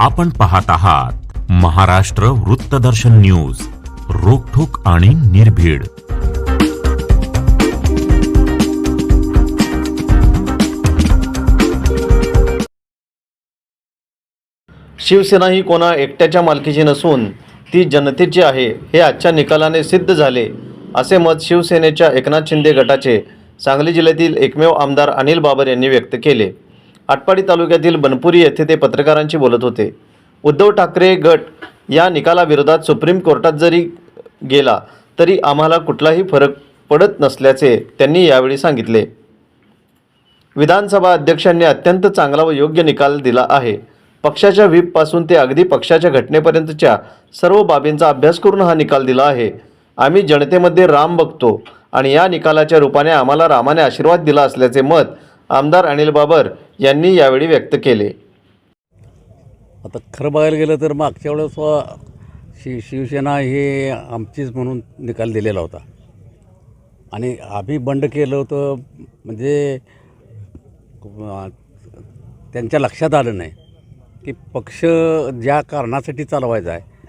आपण पाहत आहात महाराष्ट्र वृत्तदर्शन न्यूज रोखोक आणि निर्भीड. शिवसेना ही कोणा एकट्याच्या मालकीची नसून ती जनतेची आहे हे आजच्या निकालाने सिद्ध झाले असे मत शिवसेनेच्या एकनाथ शिंदे गटाचे सांगली जिल्ह्यातील एकमेव आमदार अनिल बाबर यांनी व्यक्त केले. आटपाडी तालुक्यातील बनपुरी येथे ते पत्रकारांशी बोलत होते. उद्धव ठाकरे गट या निकालाविरोधात सुप्रीम कोर्टात जरी गेला तरी आम्हाला कुठलाही फरक पडत नसल्याचे त्यांनी यावेळी सांगितले. विधानसभा अध्यक्षांनी अत्यंत चांगला व योग्य निकाल दिला आहे. पक्षाच्या व्हीपपासून ते अगदी पक्षाच्या घटनेपर्यंतच्या सर्व बाबींचा अभ्यास करून हा निकाल दिला आहे. आम्ही जनतेमध्ये राम बघतो आणि या निकालाच्या रूपाने आम्हाला रामाने आशीर्वाद दिला असल्याचे मत आमदार अनिल बाबर यांनी यावेळी व्यक्त केले. आता खरं बघायला गेलं तर मागच्या वेळेस शि शिवसेना हे आमचीच म्हणून निकाल दिलेला होता. आणि आम्ही बंड केलं होतं म्हणजे त्यांच्या लक्षात आलं नाही की पक्ष ज्या कारणासाठी चालवायचा आहे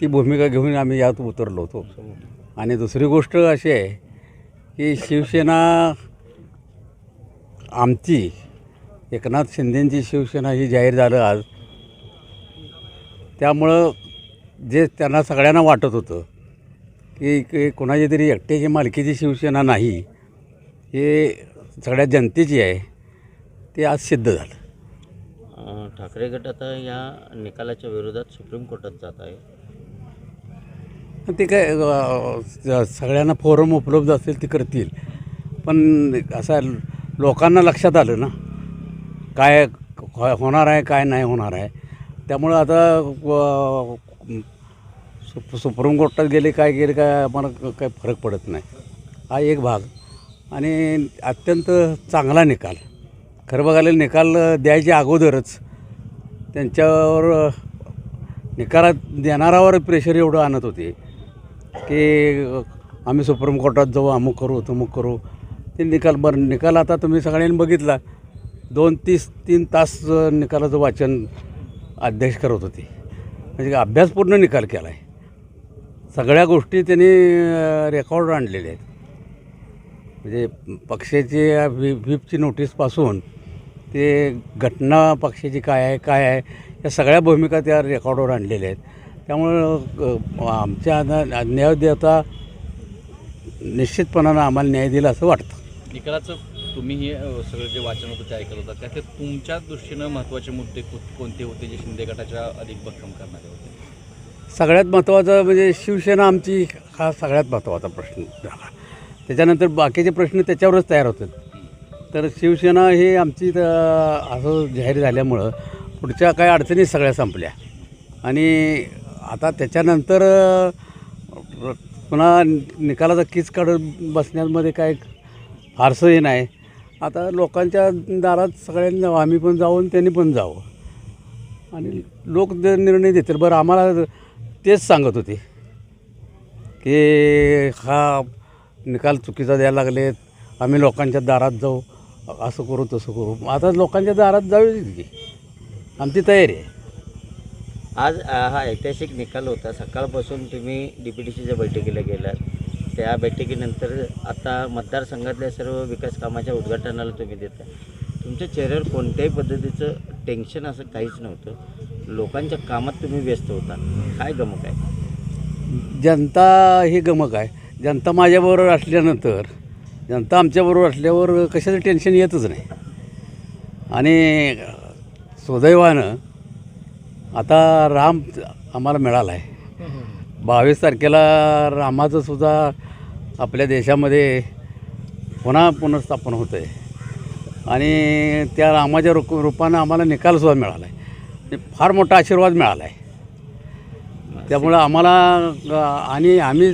ती भूमिका घेऊन आम्ही यात उतरलो होतो. आणि दुसरी गोष्ट अशी आहे की शिवसेना आमची एकनाथ शिंदेंची शिवसेना ही जाहीर झालं आज. त्यामुळं जे त्यांना सगळ्यांना वाटत होतं की कोणाची तरी एकट्याची मालकीची शिवसेना नाही हे सगळ्या जनतेची आहे ते आज सिद्ध झालं. ठाकरे गट आता या निकालाच्या विरोधात सुप्रीम कोर्टात जात आहे. ते काय सगळ्यांना फोरम उपलब्ध असेल ते करतील. पण असं लोकांना लक्षात आलं ना काय होणार आहे काय नाही होणार आहे. त्यामुळं आता सुप सुप्रीम कोर्टात गेले काय गेले काय आम्हाला काही काय फरक पडत नाही. हा एक भाग. आणि अत्यंत चांगला निकाल. खरं बघायला निकाल द्यायच्या अगोदरच त्यांच्यावर निकालात देणारावर प्रेशर एवढं आणत होते की आम्ही सुप्रीम कोर्टात जाऊ अमुक करू तमुक करू. ते निकाल बरं निकाल आता तुम्ही सगळ्यांनी बघितला. दोन तीस तीन तास निकालाचं वाचन अध्यक्ष करत होते. म्हणजे अभ्यासपूर्ण निकाल केला आहे सगळ्या गोष्टी त्यांनी रेकॉर्ड आणलेल्या आहेत. म्हणजे पक्षाची व्ही व्हीपची नोटीसपासून ते घटना पक्षाची काय आहे काय आहे या सगळ्या भूमिका त्या रेकॉर्डवर आणलेल्या आहेत. त्यामुळं आमच्या न्याय देता निश्चितपणानं आम्हाला न्याय दिला असं वाटतं. निकालाचं तुम्ही हे सगळं जे वाचन होतं ते ऐकत होता. त्यात तुमच्या दृष्टीनं महत्त्वाचे मुद्दे कोणते होते जे शिंदे गटाच्या अधिक भक्कम करणारे होते? सगळ्यात महत्त्वाचं म्हणजे शिवसेना आमची हा सगळ्यात महत्त्वाचा प्रश्न झाला. त्याच्यानंतर बाकीचे प्रश्न त्याच्यावरच तयार होतात तर शिवसेना ही आमची असं जाहीर झाल्यामुळं पुढच्या काही अडचणी सगळ्या संपल्या. आणि आता त्याच्यानंतर पुन्हा निकालाचा कीच काढून बसण्यामध्ये काय फारसं हे नाही. आता लोकांच्या दारात सगळ्यांनी आम्ही पण जाऊन त्यांनी पण जावं. आणि लोक जे निर्णय देतील बरं आम्हाला तेच सांगत होते की हा निकाल चुकीचा द्यायला लागलेत आम्ही लोकांच्या दारात जाऊ असं करू तसं करू. आता लोकांच्या दारात जाऊ की. आमची तयारी आहे. आज हा ऐतिहासिक निकाल होता. सकाळपासून तुम्ही डी पी टी सीच्या बैठकीला गेलात. त्या बैठकीनंतर आता मतदारसंघातल्या सर्व विकास कामाच्या उद्घाटनाला तुम्ही देता तुमच्या चेहऱ्यावर कोणत्याही पद्धतीचं टेन्शन असं काहीच नव्हतं. लोकांच्या कामात तुम्ही व्यस्त होता. काय गमक आहे? जनता ही गमक आहे. जनता माझ्याबरोबर असल्यानंतर जनता आमच्याबरोबर असल्यावर कशाचं टेन्शन येतच नाही. आणि सुदैवानं आता राम आम्हाला मिळाला आहे बावीस तारखेला रामाचं सुद्धा आपल्या देशामध्ये पुन्हा पुनर्स्थापन होतं आहे आणि त्या रामाच्या रूप रूपानं आम्हाला निकालसुद्धा मिळाला आहे फार मोठा आशीर्वाद मिळाला आहे त्यामुळं आम्हाला आणि आम्ही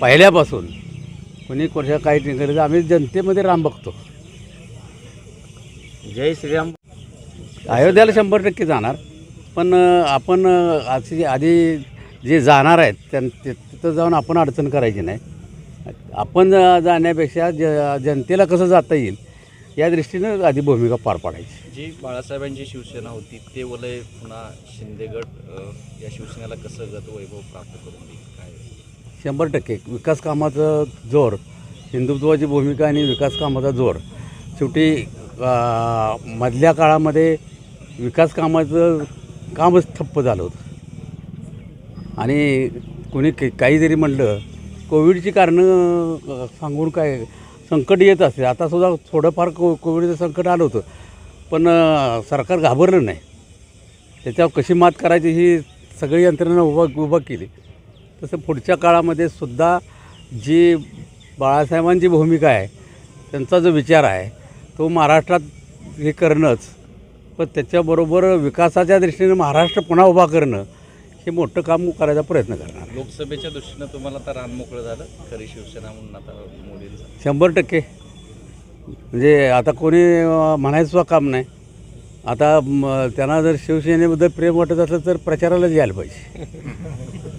पहिल्यापासून कोणी कोणत्या काही निघाले आम्ही जनतेमध्ये राम बघतो. जय श्रीराम. अयोध्याला शंभर टक्के जाणार. पण आपण आधी जे जाणार आहेत त्यां ते- तिथं जाऊन आपण अडचण करायची नाही. आपण जाण्यापेक्षा ज जनतेला कसं जाता येईल या दृष्टीनं आधी भूमिका पार पाडायची. जी बाळासाहेबांची शिवसेना होती ते वलय पुन्हा शिंदेगड या शिवसेनेला कसं गत वैभव प्राप्त करून देईल काय? शंभर टक्के. विकास कामाचं जोर हिंदुत्वाची भूमिका आणि विकास कामाचा जोर. शेवटी मधल्या काळामध्ये विकास कामाचं कामच ठप्प झालं होतं. आणि कोणी के- काही जरी म्हणलं कोविडची कारणं सांगून काय संकट येत असते आतासुद्धा थोडंफार को कोविडचं संकट आलं होतं. पण सरकार घाबरलं नाही. त्याच्यावर कशी मात करायची ही सगळी यंत्रणा उभा उभा केली. तसं पुढच्या काळामध्ये सुद्धा जी बाळासाहेबांची भूमिका आहे त्यांचा जो विचार आहे तो महाराष्ट्रात हे करणंच पण त्याच्याबरोबर विकासाच्या दृष्टीने महाराष्ट्र पुन्हा उभा करणं हे मोठं काम करायचा प्रयत्न करणार. लोकसभेच्या दृष्टीनं तुम्हाला आता रान मोकळं झालं. खरी शिवसेना म्हणून आता मोदींचं. शंभर टक्के. म्हणजे आता कोणी अं, म्हणायचं सुद्धा काम नाही. आता म, त्यांना जर शिवसेनेबद्दल प्रेम वाटत असलं तर प्रचारालाच यायला पाहिजे.